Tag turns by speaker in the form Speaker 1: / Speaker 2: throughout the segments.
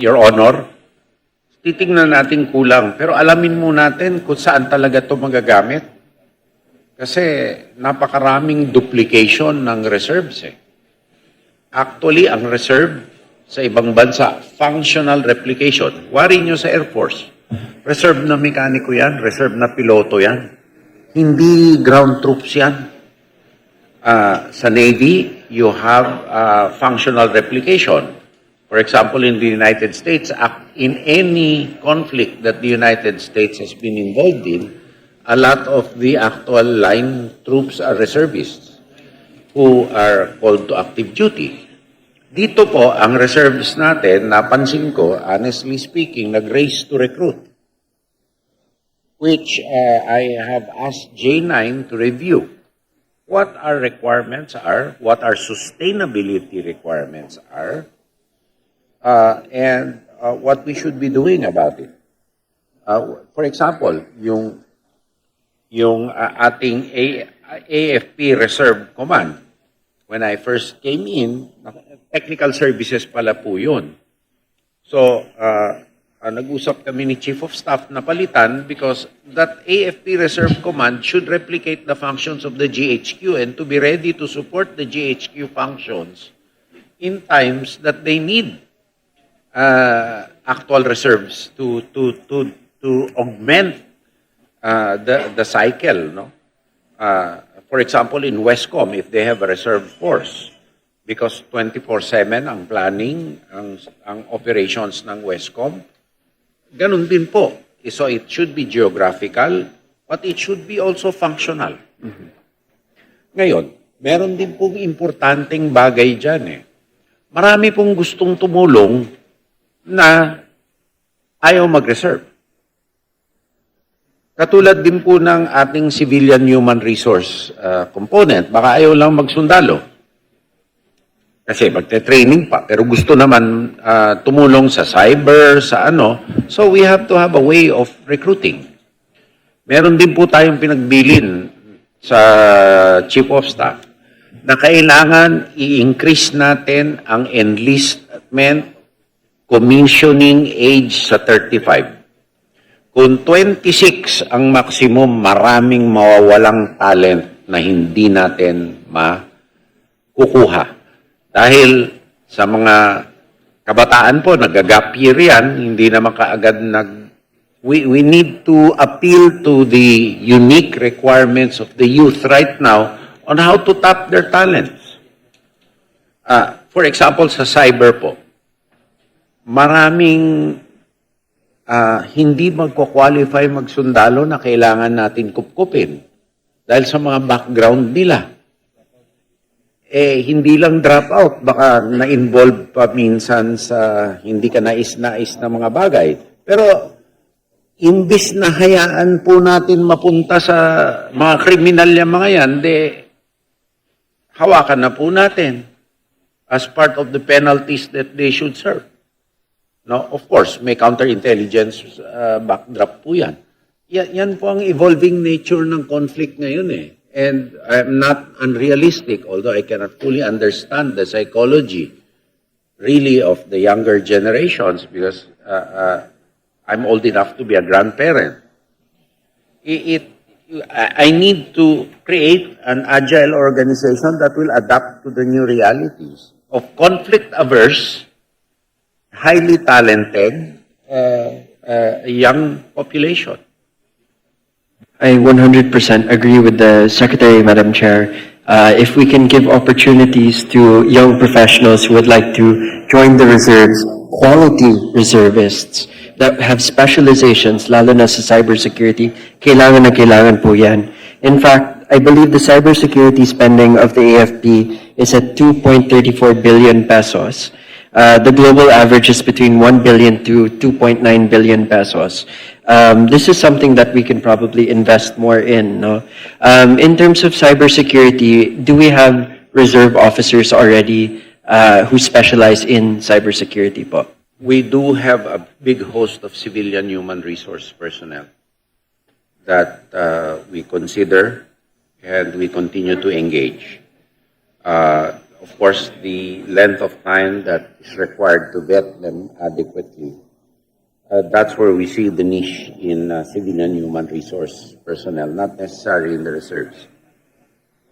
Speaker 1: Your Honor, titingnan natin kulang. Pero alamin mo natin kung saan talaga ito magagamit. Kasi napakaraming duplication ng reserves eh. Actually, ang reserve sa ibang bansa, functional replication. Wari nyo sa Air Force. Reserve na mekaniko yan, reserve na piloto yan. Hindi ground troops yan. Ah, sa Navy, you have ah, functional replication. For example, in the United States, in any conflict that the United States has been involved in, a lot of the actual line troops are reservists who are called to active duty. Dito po, ang reserves natin, napansin ko, honestly speaking, nag-race to recruit. Which uh, I have asked J9 to review. What our requirements are, what our sustainability requirements are, uh, and uh, what we should be doing about it. Uh, for example, yung yung uh, ating A- AFP Reserve Command, when I first came in, technical services pala po yun. So, uh, uh, nag-usap kami ni Chief of Staff na palitan because that AFP Reserve Command should replicate the functions of the GHQ and to be ready to support the GHQ functions in times that they need uh, actual reserves to to to to augment uh, the the cycle, no? Uh, for example, in Westcom, if they have a reserve force, because 24/7 ang planning, ang ang operations ng Westcom, ganun din po. So it should be geographical, but it should be also functional. Ngayon, meron din pong importanteng bagay dyan eh. Marami pong gustong tumulong na ayaw mag-reserve. Katulad din po ng ating civilian human resource uh, component, baka ayaw lang magsundalo. Kasi magte-training pa, pero gusto naman uh, tumulong sa cyber, sa ano. So we have to have a way of recruiting. Meron din po tayong pinagbilin sa Chief of Staff na kailangan i-increase natin ang enlistment commissioning age sa 35. Kung 26 ang maximum, maraming mawawalang talent na hindi natin makukuha. Dahil sa mga kabataan po, nag-gap year yan, hindi naman kaagad nag... We, we need to appeal to the unique requirements of the youth right now on how to tap their talents. Ah, for example, sa cyber po, maraming ah, hindi magko-qualify magsundalo na kailangan natin kupkupin dahil sa mga background nila. Eh, hindi lang drop out, baka na-involve pa minsan sa hindi ka nais-nais na mga bagay. Pero, imbis na hayaan po natin mapunta sa mga kriminal yung mga yan, de, hawakan na po natin as part of the penalties that they should serve. No, of course, may counterintelligence uh, backdrop po yan. yan. Yan po ang evolving nature ng conflict ngayon eh. And I'm not unrealistic, although I cannot fully understand the psychology really of the younger generations because uh, uh, I'm old enough to be a grandparent. It, it, I need to create an agile organization that will adapt to the new realities of conflict averse highly talented uh, uh, young population.
Speaker 2: I 100% agree with the Secretary, Madam Chair. Uh, if we can give opportunities to young professionals who would like to join the reserves, quality reservists that have specializations, lalo na sa cybersecurity, kailangan na kailangan po yan. In fact, I believe the cybersecurity spending of the AFP is at 2.34 billion pesos. Uh, the global average is between 1 billion to 2.9 billion pesos. Um, this is something that we can probably invest more in. No? Um, in terms of cybersecurity, do we have reserve officers already uh, who specialize in cybersecurity po?
Speaker 1: We do have a big host of civilian human resource personnel that uh, we consider and we continue to engage. Uh, of course, the length of time that is required to vet them adequately. Uh, that's where we see the niche in uh, civilian human resource personnel, not necessarily in the reserves.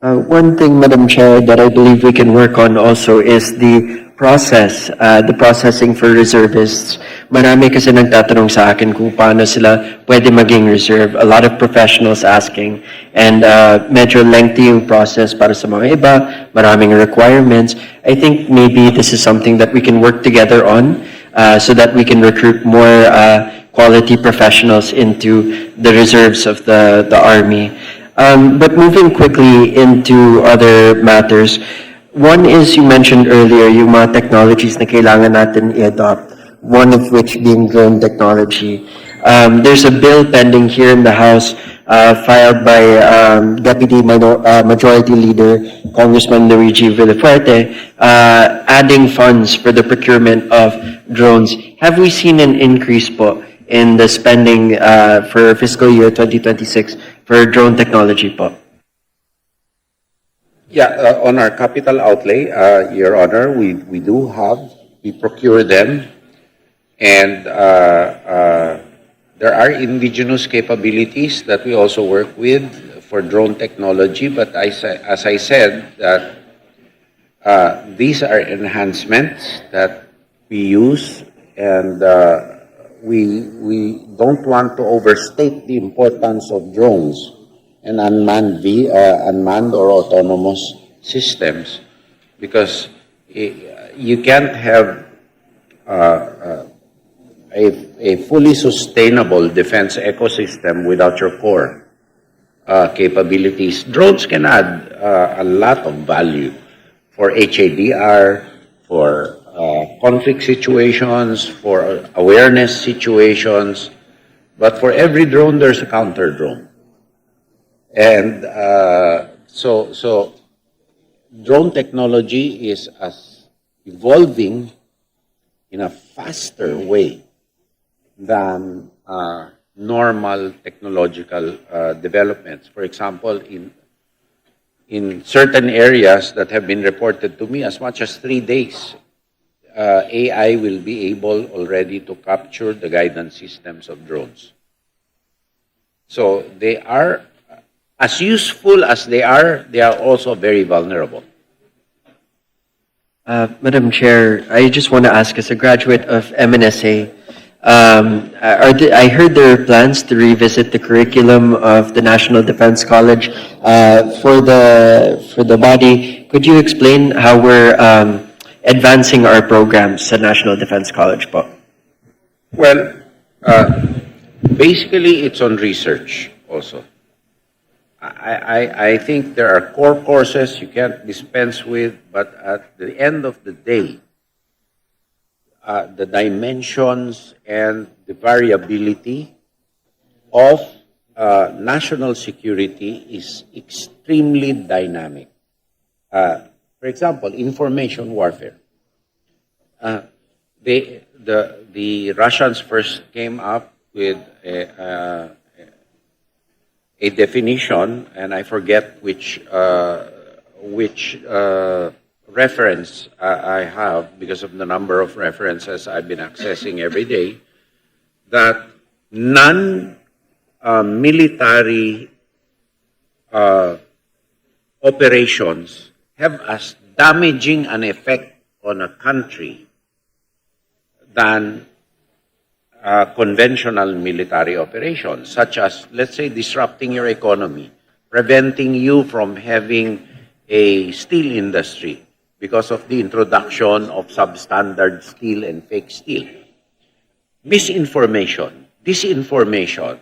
Speaker 2: Uh, One thing, Madam Chair, that I believe we can work on also is the process, uh, the processing for reservists. Marami kasi nagtatanong sa akin kung paano sila pwede maging reserve. A lot of professionals asking. And uh, medyo lengthy yung process para sa mga iba, maraming requirements. I think maybe this is something that we can work together on uh, so that we can recruit more uh, quality professionals into the reserves of the, the Army. Um, but moving quickly into other matters, one is you mentioned earlier yung mga technologies na kailangan natin i-adopt, one of which being drone technology. Um, there's a bill pending here in the House uh, filed by um, Deputy Minor- uh, Majority Leader Congressman Luigi Villafuerte uh, adding funds for the procurement of drones. Have we seen an increase po in the spending uh, for fiscal year 2026 for drone technology po?
Speaker 1: Yeah, uh, on our capital outlay, uh, Your Honor, we, we do have, we procure them, and uh, there are indigenous capabilities that we also work with for drone technology, but I, as I said, that uh, these are enhancements that we use, and uh, we, we don't want to overstate the importance of drones and unmanned, uh, unmanned or autonomous systems because eh, you can't have uh, uh, a, a fully sustainable defense ecosystem without your core uh, capabilities. Drones can add uh, a lot of value for HADR, for uh, conflict situations, for awareness situations. But for every drone, there's a counter drone. And uh, so, so drone technology is as evolving in a faster way than uh, normal technological uh, developments. For example, in in certain areas that have been reported to me, as much as three days, uh, AI will be able already to capture the guidance systems of drones. So they are as useful as they are, they are also very vulnerable.
Speaker 2: Uh, Madam Chair, I just want to ask, as a graduate of MNSA, um, the, I heard there are plans to revisit the curriculum of the National Defense College uh, for the for the body. Could you explain how we're um, advancing our programs at National Defense College po?
Speaker 1: Well, uh, basically, it's on research also. I, I, I think there are core courses you can't dispense with, but at the end of the day, uh, the dimensions and the variability of uh, national security is extremely dynamic. Uh, for example, information warfare. Uh, they, the, the Russians first came up with a, a definition, and I forget which uh, which uh, reference I, have because of the number of references I've been accessing every day. That non uh, military uh, operations have as damaging an effect on a country than uh, conventional military operations, such as, let's say, disrupting your economy, preventing you from having a steel industry because of the introduction of substandard steel and fake steel. Misinformation, disinformation,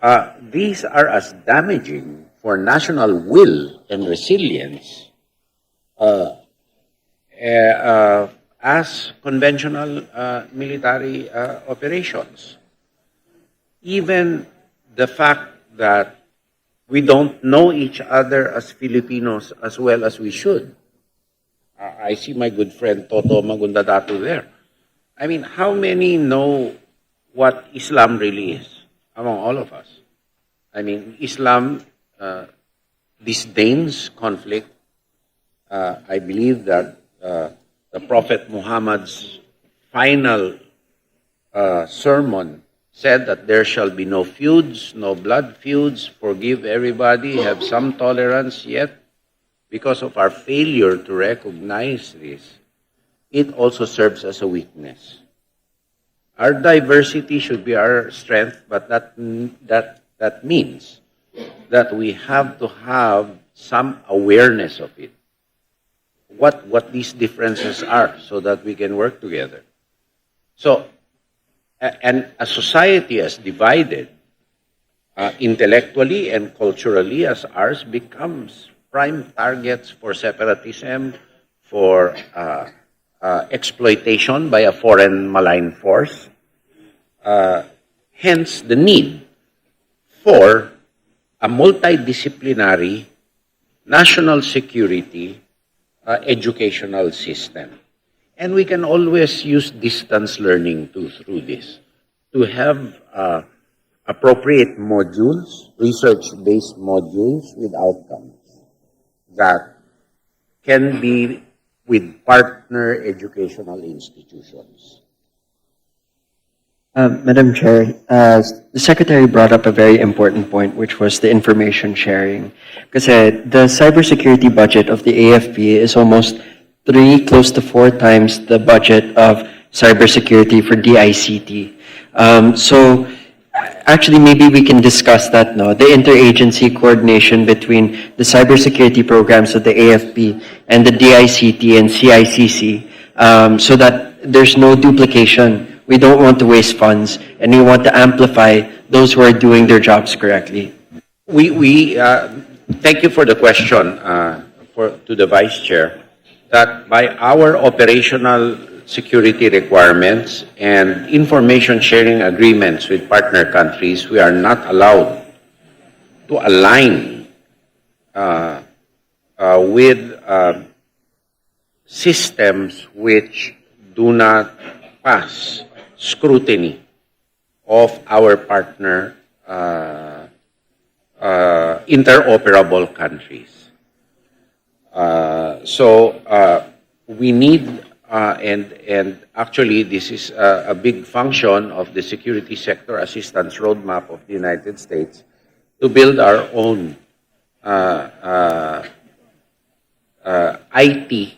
Speaker 1: uh, these are as damaging for national will and resilience uh, eh, uh, as conventional uh, military uh, operations. Even the fact that we don't know each other as Filipinos as well as we should. I I see my good friend Toto Magundadato there. I mean, how many know what Islam really is among all of us? I mean, Islam uh, disdains conflict. uh, I believe that uh, the Prophet Muhammad's final uh, sermon said that there shall be no feuds, no blood feuds, forgive everybody, have some tolerance, yet because of our failure to recognize this, it also serves as a weakness. Our diversity should be our strength, but that, that, that means that we have to have some awareness of it. What, what these differences are so that we can work together. So, and a society as divided uh, intellectually and culturally as ours becomes prime targets for separatism, for uh, uh, exploitation by a foreign malign force. Uh, hence, the need for a multidisciplinary national security uh, educational system. And we can always use distance learning to, through this to have uh, appropriate modules, research-based modules with outcomes that can be with partner educational institutions.
Speaker 2: Uh, Madam Chair, uh, the Secretary brought up a very important point, which was the information sharing. Kasi the cybersecurity budget of the AFP is almost three, close to four times the budget of cybersecurity for DICT. Um, so actually, maybe we can discuss that, no? The interagency coordination between the cybersecurity programs of the AFP and the DICT and CICC, um, so that there's no duplication. We don't want to waste funds, and we want to amplify those who are doing their jobs correctly.
Speaker 1: We, we, uh, thank you for the question, uh, for, to the Vice Chair, that by our operational security requirements and information sharing agreements with partner countries, we are not allowed to align uh, uh, with uh, systems which do not pass scrutiny of our partner uh, uh, interoperable countries. Uh, so uh, we need, uh, and and actually this is a, a big function of the security sector assistance roadmap of the United States to build our own uh, uh, uh, IT,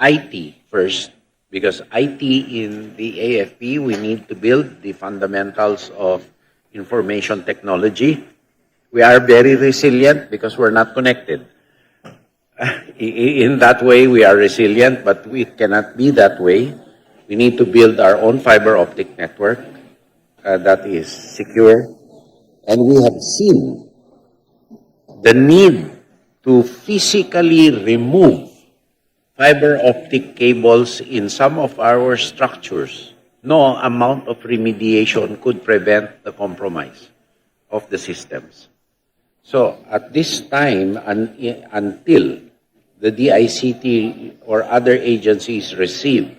Speaker 1: IT first, because IT in the AFP, we need to build the fundamentals of information technology. We are very resilient because we're not connected. In that way, we are resilient, but we cannot be that way. We need to build our own fiber optic network uh, that is secure. And we have seen the need to physically remove fiber optic cables in some of our structures. No amount of remediation could prevent the compromise of the systems. So at this time, un- until the DICT or other agencies receive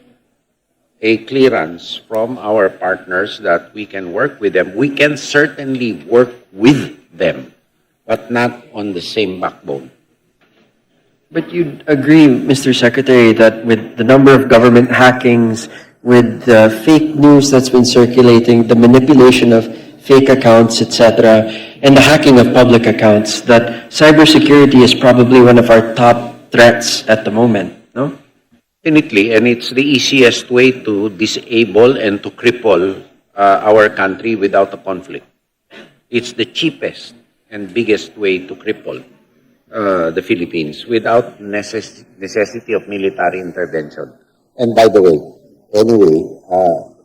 Speaker 1: a clearance from our partners that we can work with them, we can certainly work with them, but not on the same backbone.
Speaker 2: But you'd agree, Mr. Secretary, that with the number of government hackings, with the fake news that's been circulating, the manipulation of fake accounts, etc., and the hacking of public accounts, that cybersecurity is probably one of our top threats at the moment, no?
Speaker 1: Definitely, and it's the easiest way to disable and to cripple uh, our country without a conflict. It's the cheapest and biggest way to cripple uh, the Philippines without necess- necessity of military intervention. And by the way, anyway, uh,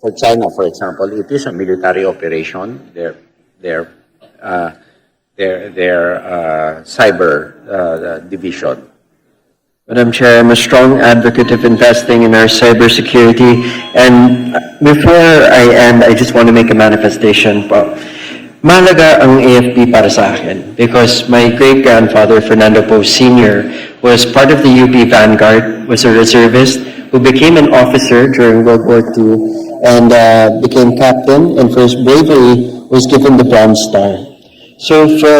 Speaker 1: for China, for example, it is a military operation. Their their uh, their their uh, cyber uh, division.
Speaker 2: Madam Chair, I'm a strong advocate of investing in our cybersecurity. And before I end, I just want to make a manifestation po. Malaga ang AFP para sa akin because my great-grandfather, Fernando Po Sr., was part of the UP Vanguard, was a reservist who became an officer during World War II and uh, became captain and for his bravery was given the Bronze Star. So for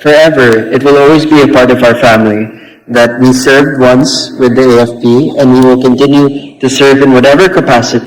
Speaker 2: forever, it will always be a part of our family that we served once with the AFP and we will continue to serve in whatever capacity